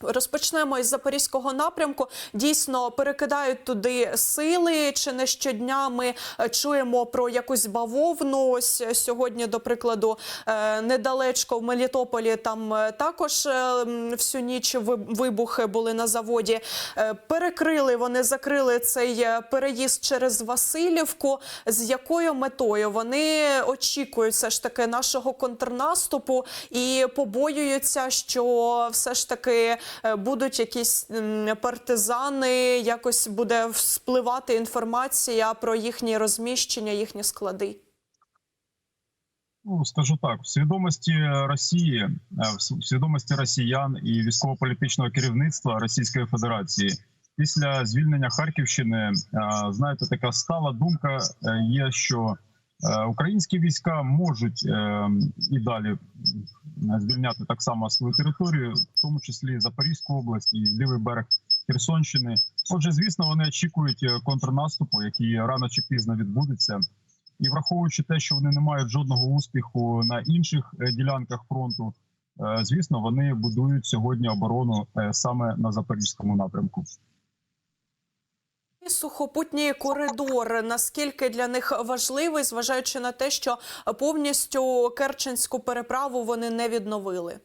Розпочнемо із запорізького напрямку. Дійсно перекидають туди сили. Чи не щодня ми е, чуємо про якусь бавовну? Ось сьогодні, до прикладу, е, недалечко в Мелітополі там е, також всю ніч вибухи були на заводі. Перекрили вони, закрили цей переїзд через Васильівку. З якою метою вони очікують все ж таки нашого контрнаступу і побоюються, що все ж таки будуть якісь партизани, якось буде спливати інформація про їхні розміщення, їхні склади. Ну, скажу так, в свідомості Росії, е, в свідомості росіян і військово-політичного керівництва Російської Федерації після звільнення Харківщини, е, знаєте, така стала думка е, є, що е, українські війська можуть е, і далі звільняти так само свою територію, в тому числі Запорізьку область і лівий берег Херсонщини. Отже, звісно, вони очікують е, контрнаступу, який рано чи пізно відбудеться. І враховуючи те, що вони не мають жодного успіху на інших е, ділянках фронту, е, звісно, вони будують сьогодні оборону е, саме на запорізькому напрямку. І Сухопутній коридор наскільки для них важливий, зважаючи на те, що повністю Керченську переправу вони не відновили.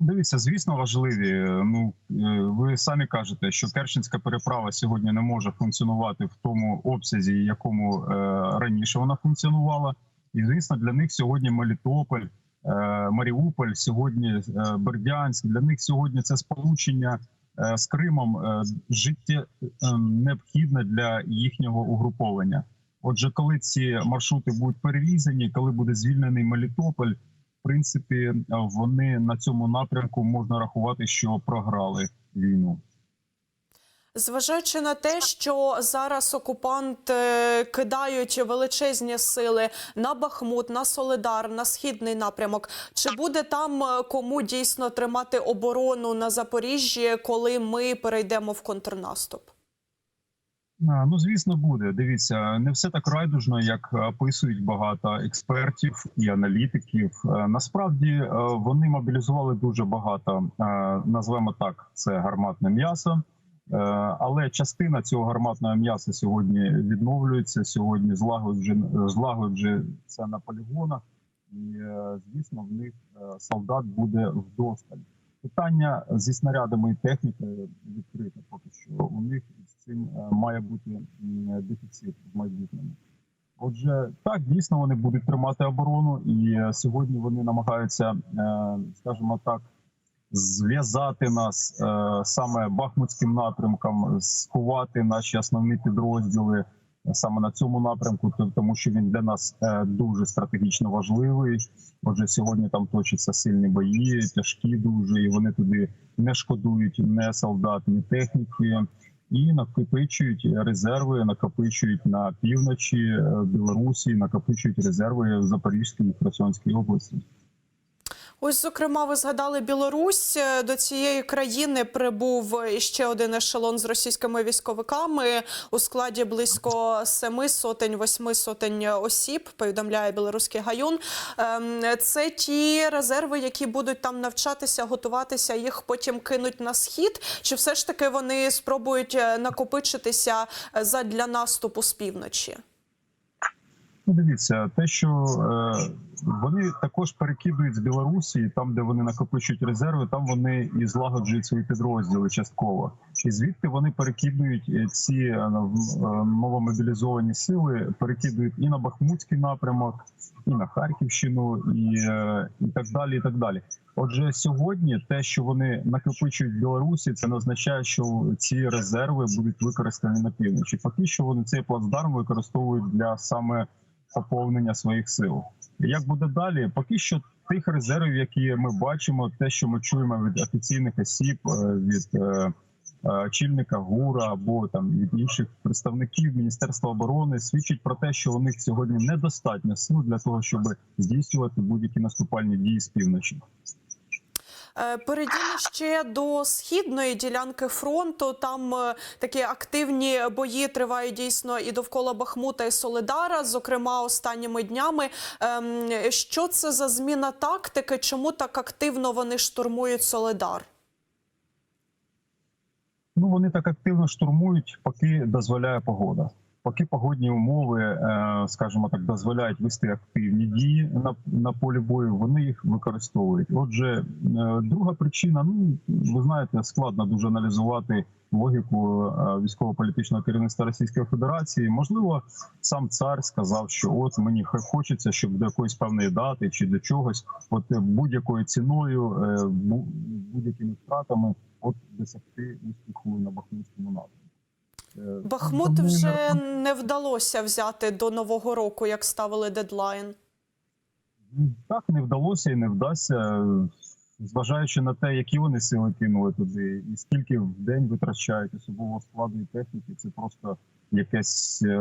Дивіться, звісно, важливі. Ну е, ви самі кажете, що Керченська переправа сьогодні не може функціонувати в тому обсязі, якому е, раніше вона функціонувала. І звісно, для них сьогодні Мелітополь, е, Маріуполь, сьогодні Бердянськ. Для них сьогодні це сполучення з Кримом е, життя е, необхідне для їхнього угруповання. Отже, коли ці маршрути будуть перерізані, коли буде звільнений Мелітополь в принципі, вони на цьому напрямку можна рахувати, що програли війну. Зважаючи на те, що зараз окупанти кидають величезні сили на Бахмут, на Солидар, на східний напрямок, чи буде там е, кому дійсно тримати оборону на Запоріжжі, коли ми перейдемо в контрнаступ? А, Ну, звісно, буде. Дивіться, не все так райдужно, як описують багато експертів і аналітиків. Е, Насправді е, вони мобілізували дуже багато, е, назвемо так, це гарматне м'ясо. Е, Але частина цього гарматного м'яса сьогодні відновлюється. Сьогодні злагоджує злагоджується на полігонах, і е, звісно, в них е, солдат буде вдосталь. Питання зі снарядами і технікою відкрите поки що. У них з цим має бути дефіцит в майбутньому. Отже, так дійсно вони будуть тримати оборону, і сьогодні вони намагаються, скажімо так, зв'язати нас е, саме бахмутським напрямком, сховати наші основні підрозділи саме на цьому напрямку, то- тому що він для нас е, дуже стратегічно важливий. Отже, сьогодні там точаться сильні бої, тяжкі дуже, і вони туди не шкодують ні солдат, ні техніки. І накопичують резерви, накопичують на півночі е, Білорусі, накопичують резерви в Запорізькій і Херсонській області. Ось, зокрема, ви згадали Білорусь. Е, До цієї країни прибув ще один ешелон з російськими військовиками у складі близько семи сотень, восьми сотень осіб. Повідомляє білоруський гаюн. Ем, Це ті резерви, які будуть там навчатися, готуватися. Їх потім кинуть на схід. Чи все ж таки вони спробують е, накопичитися е, задля наступу з півночі? Ну, дивіться, те, що вони також перекидують з Білорусі, там, де вони накопичують резерви, там вони і злагоджують свої підрозділи частково. І звідти вони перекидують е, ці е, е, новомобілізовані сили, перекидують і на Бахмутський напрямок, і на Харківщину, і, і так далі. І так далі. Отже, сьогодні те, що вони накопичують в Білорусі, це не означає, що ці резерви будуть використані на півночі. Поки що вони цей плацдарм використовують для саме поповнення своїх сил. Як буде далі? Поки що тих резервів, які ми бачимо, те, що ми чуємо від офіційних осіб, е, від е, е, очільника ГУРа або там від інших представників Міністерства оборони, свідчить про те, що у них сьогодні недостатньо сил для того, щоб здійснювати будь-які наступальні дії з півночі. Е, Перейдімо ще до східної ділянки фронту. Там е, такі активні бої тривають дійсно і довкола Бахмута і Солидара. Зокрема, останніми днями. Ем, Що це за зміна тактики? Чому так активно вони штурмують Солидар? Ну вони так активно штурмують, поки дозволяє погода. Поки погодні умови, е, скажімо так, дозволяють вести активні дії на, на полі бою, вони їх використовують. Отже, е, друга причина, ну ви знаєте, складно дуже аналізувати логіку е, військово-політичного керівництва Російської Федерації. Можливо, сам цар сказав, що от мені хочеться, щоб до якоїсь певної дати чи до чогось, от будь-якою ціною, бу- будь-якими втратами, от досягти успіху на Бахмутському напрямку. Е, Бахмут вже не- вдалося взяти до нового року, як ставили дедлайн. Так не вдалося і не вдасться, зважаючи на те, які вони сили кинули туди, і скільки в день витрачають особового складу і техніки, це просто якесь е,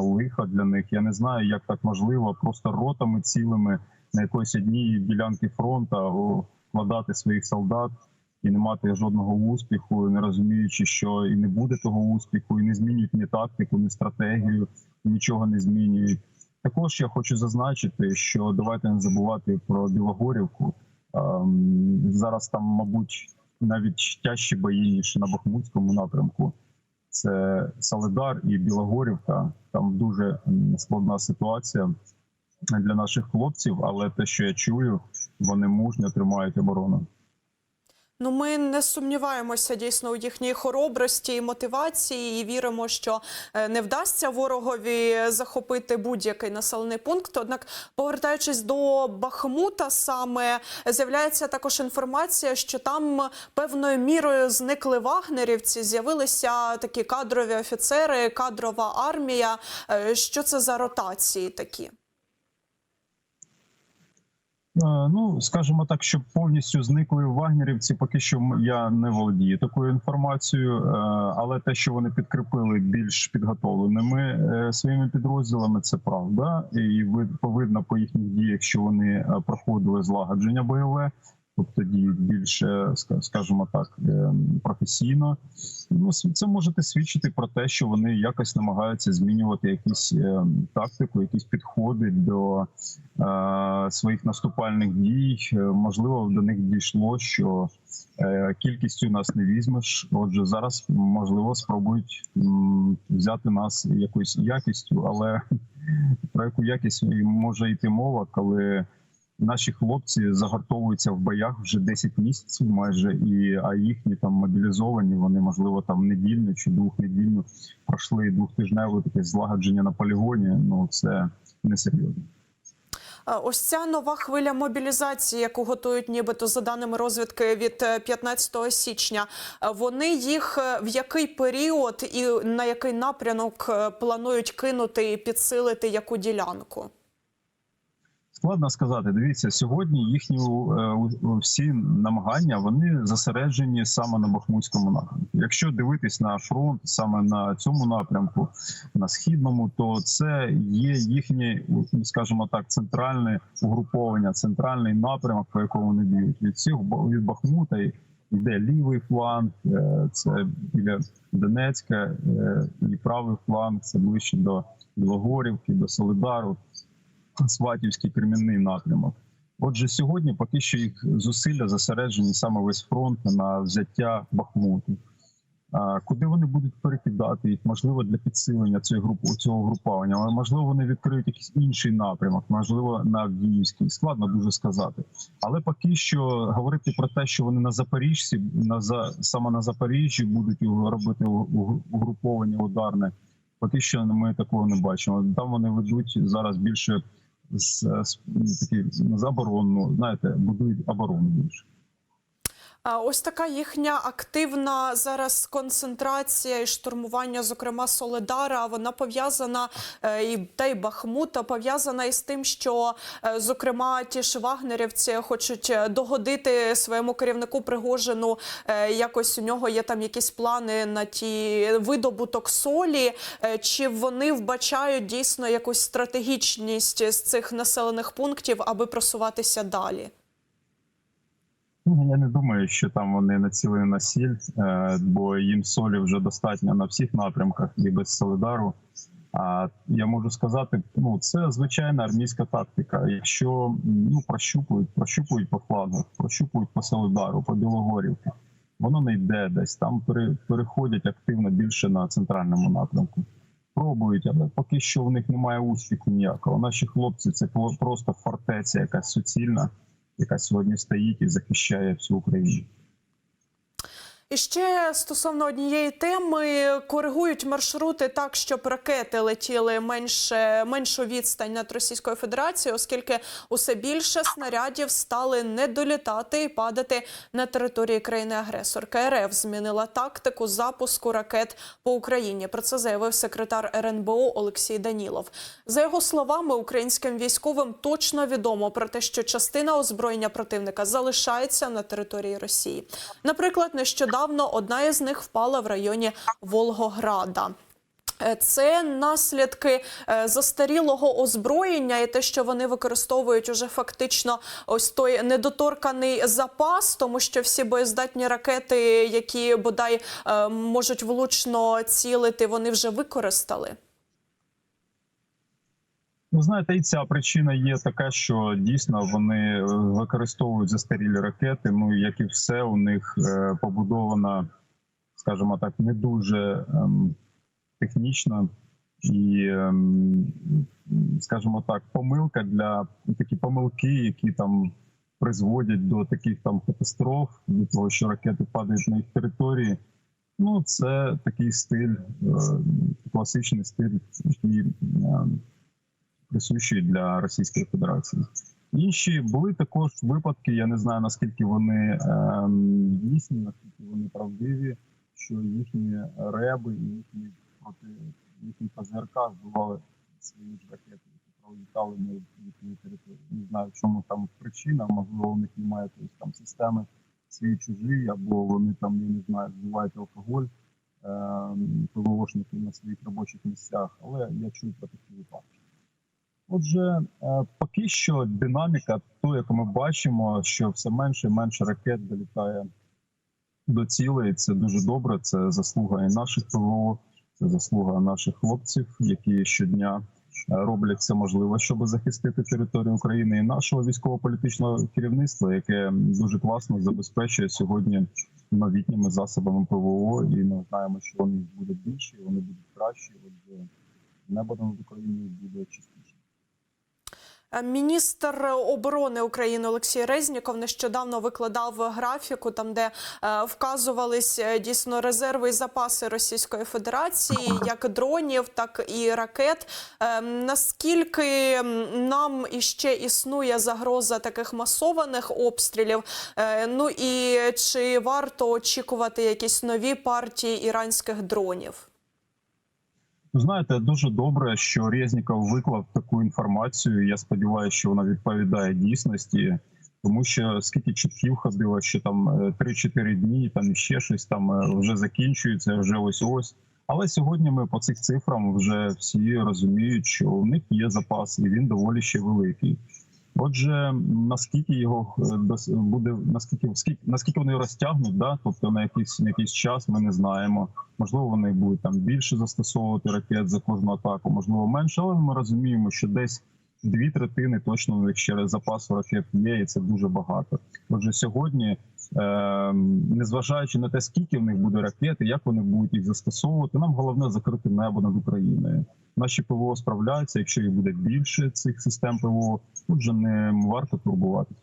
лихо для них. Я не знаю, як так можливо, просто ротами цілими на якоїсь одній ділянці фронту вкладати своїх солдат і не мати жодного успіху, не розуміючи, що і не буде того успіху, і не змінюють ні тактику, ні стратегію, нічого не змінюють. Також я хочу зазначити, що давайте не забувати про Білогорівку. Ем, Зараз там, мабуть, навіть тяжчі бої ніж на Бахмутському напрямку. Це Солидар і Білогорівка. Там дуже складна ситуація для наших хлопців, але те, що я чую, вони мужньо тримають оборону. Ну, ми не сумніваємося дійсно у їхній хоробрості і мотивації, і віримо, що е, не вдасться ворогові захопити будь-який населений пункт. Однак, повертаючись до Бахмута, саме з'являється також інформація, що там певною мірою зникли вагнерівці, з'явилися такі кадрові офіцери, кадрова армія. Е, Що це за ротації такі? Е, Ну, скажімо так, щоб повністю зникли вагнерівці, поки що я не володію такою інформацією, е, але те, що вони підкріпили більш підготовленими е, своїми підрозділами, це правда. І ви повинно по їхніх діях, що вони проходили злагодження бойове, тобто діють більше, ска- скажімо так, е, професійно. Ну, це можете свідчити про те, що вони якось намагаються змінювати якісь е, тактику, якісь підходи до е, своїх наступальних дій. Е, Можливо, до них дійшло, що е, кількістю нас не візьмеш. Отже, зараз можливо спробують взяти нас якоюсь якістю, але про яку якість може йти мова, коли наші хлопці загартовуються в боях вже 10 місяців, майже і а їхні там мобілізовані. Вони можливо там недільну чи двохнедільну пройшли двохтижневе таке злагодження на полігоні. Ну це несерйозно. Е, Ось ця нова хвиля мобілізації, яку готують, нібито за даними розвідки від е, 15 січня. е, Вони їх е, в який період і на який напрямок е, планують кинути і підсилити яку ділянку? Складно сказати. Дивіться, сьогодні їхні е, всі намагання вони зосереджені саме на Бахмутському напрямку. Якщо дивитись на фронт саме на цьому напрямку, на східному, то це є їхнє, скажімо так, центральне угруповання, центральний напрямок, по якому вони б'ють. Від цих від Бахмута йде лівий фланг, е, це біля Донецька, е, і правий фланг це ближче до Білогорівки, до Солидару. Сватівський кремінний напрямок. Отже, сьогодні поки що їх зусилля зосереджені саме весь фронт на взяття Бахмуту. Куди вони будуть перекидати їх? Можливо, для підсилення цієї групи цього групування, але можливо, вони відкриють якийсь інший напрямок, можливо, на Авдіївський. Складно дуже сказати. Але поки що говорити про те, що вони на Запоріжжі, на за саме на Запоріжжі будуть робити угруповання ударне. Поки що ми такого не бачимо. Там вони ведуть зараз більше з, з такі з оборонну, знаєте, будують оборону більше. Ось така їхня активна зараз концентрація і штурмування, зокрема Соледара. Вона пов'язана е, і та й Бахмута пов'язана із тим, що е, зокрема ті ж вагнерівці хочуть е, догодити своєму керівнику Пригожину. Якось у нього є там якісь плани на ті видобуток солі. Чи вони вбачають дійсно якусь стратегічність з цих населених пунктів, аби просуватися далі? Ну, Я не думаю, що там вони націлені на сіль, е, бо їм солі вже достатньо на всіх напрямках і без солідару. А я можу сказати, ну це звичайна армійська тактика. Якщо ну прощупують, прощупують по флангах, прощупують по солідару, по Білогорівці, воно не йде десь. Там пере- переходять активно більше на центральному напрямку. Пробують, але поки що в них немає успіху ніякого. Наші хлопці це просто фортеця, якась суцільна, яка сьогодні стоїть і захищає всю Україну. І ще стосовно однієї теми коригують маршрути так, щоб ракети летіли менше меншу відстань над Російською Федерацією, оскільки усе більше снарядів стали не долітати і падати на території країни-агресорки. РФ змінила тактику запуску ракет по Україні. Про це заявив секретар РНБО Олексій Данілов. За його словами, українським військовим точно відомо про те, що частина озброєння противника залишається на території Росії. Наприклад, нещодавно одна із них впала в районі Волгограда. Е, Це наслідки е, застарілого озброєння і те, що вони використовують уже фактично ось той недоторканий запас, тому що всі боєздатні ракети, які бодай е, можуть влучно цілити, вони вже використали. Ну, знаєте, і ця причина є така, що дійсно вони е, використовують застарілі ракети. Ну як і все, у них е, побудована, скажімо так, не дуже ем, технічно і, ем, скажімо так, помилка для такі помилки, які там призводять до таких там катастроф, до того, що ракети падають на їх території. Ну, це такий стиль, е, класичний стиль, який. ем, присущі для Російської Федерації. Інші були також випадки. Я не знаю наскільки вони ем, дійсні, наскільки вони правдиві, що їхні реби і їхні проти їхні ПЗРК збивали свої ж ракети, які пролітали на їхній території. Не знаю, в чому там причина. Можливо, у них немає якоїсь там системи свій чужий, або вони там я не знаю, збивають алкоголь. ем, ПВОшники на своїх робочих місцях, але я чув про такі випадки. Отже, е, поки що динаміка, то яку ми бачимо, що все менше і менше ракет долітає до цілей. Це дуже добре. Це заслуга і наших ПВО, це заслуга наших хлопців, які щодня е, роблять все можливе, щоб захистити територію України, і нашого військово-політичного керівництва, яке дуже класно забезпечує сьогодні новітніми засобами ПВО. І ми знаємо, що вони будуть більші, вони будуть кращі. Отже, небо над Україною буде чистіше. Е, Міністр оборони України Олексій Резніков нещодавно викладав графіку, там де е, вказувались е, дійсно резерви і запаси Російської Федерації, як дронів, так і ракет. Наскільки нам іще існує загроза таких масованих обстрілів? Ну і чи варто очікувати якісь нові партії іранських дронів? Ну, Знаєте, дуже добре, що Резніков виклав таку інформацію. Я сподіваюся, що вона відповідає дійсності, тому що скільки чутків ходило, що там е, 3-4 дні, там ще щось там е, вже закінчується, вже ось ось. Але сьогодні ми по цих цифрам вже всі розуміють, що у них є запас, і він доволі ще великий. Отже, наскільки його е, буде, наскільки скільки, наскільки вони розтягнуть, да, тобто на якийсь на якийсь час ми не знаємо. Можливо, вони будуть там більше застосовувати ракет за кожну атаку, можливо, менше, але ми розуміємо, що десь дві третини точно у них ще запасу ракет є, і це дуже багато. Отже, сьогодні, незважаючи на те, скільки в них буде ракет, і як вони будуть їх застосовувати, нам головне закрити небо над Україною. Наші ПВО справляються. Якщо їх буде більше цих систем ПВО, отже, не варто турбуватися.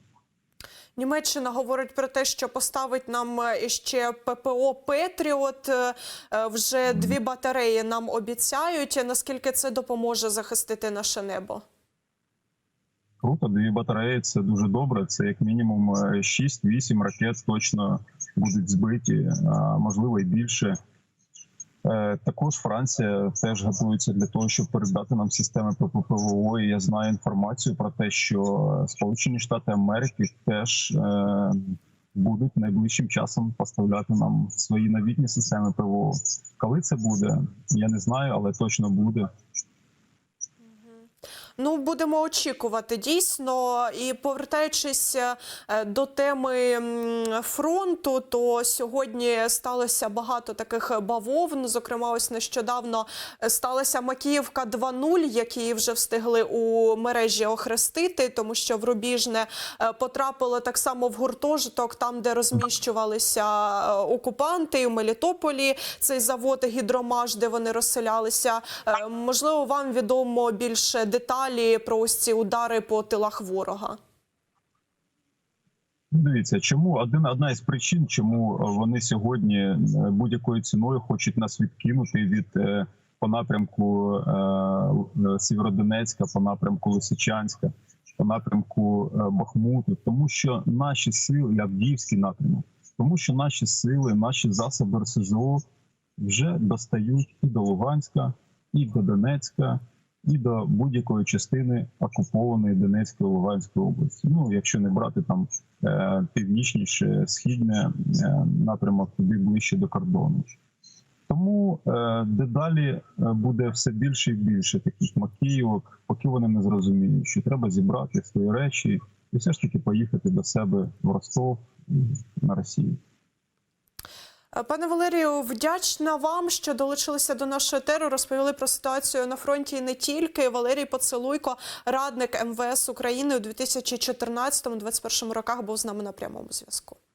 Німеччина говорить про те, що поставить нам е, ще ППО Петріот. Е, е, Вже дві батареї нам обіцяють. Наскільки це допоможе захистити наше небо? Круто, дві батареї це дуже добре. Це як мінімум е, 6-8 ракет точно будуть збиті, а можливо і більше. Е, Також Франція теж готується для того, щоб передати нам системи ПППВО. І я знаю інформацію про те, що Сполучені Штати Америки теж е, будуть найближчим часом поставляти нам свої новітні системи ПВО. Коли це буде, я не знаю, але точно буде. Ну, будемо очікувати дійсно. І повертаючись е, до теми фронту, то сьогодні сталося багато таких бавовн. Зокрема, ось нещодавно сталася Макіївка 2.0, які вже встигли у мережі охрестити, тому що в Рубіжне е, потрапили так само в гуртожиток, там де розміщувалися е, окупанти, і в Мелітополі цей завод гідромаш, де вони розселялися. Можливо, вам відомо більше деталі про ось ці удари по тилах ворога. Дивіться, чому один одна із причин, чому е, вони сьогодні е, будь-якою ціною хочуть нас відкинути від е, по напрямку Сєвєродонецька, по напрямку Лисичанська, по напрямку Бахмуту, тому що наші сили, Авдіївський напрямок, тому що наші сили, наші засоби РСЗО вже достають і до Луганська, і до Донецька, і до будь-якої частини окупованої Донецької Луганської області. Ну, якщо не брати там е, північніше, східне напрямок туди ближче до кордону. Тому е, дедалі е, буде все більше і більше таких макіївок, поки вони не зрозуміють, що треба зібрати свої речі і все ж таки поїхати до себе в Ростов на Росію. Е, Пане Валерію, вдячна вам, що долучилися до нашого етеру, розповіли про ситуацію на фронті не тільки. Валерій Поцелуйко, радник МВС України у 2014-2021 роках, був з нами на прямому зв'язку.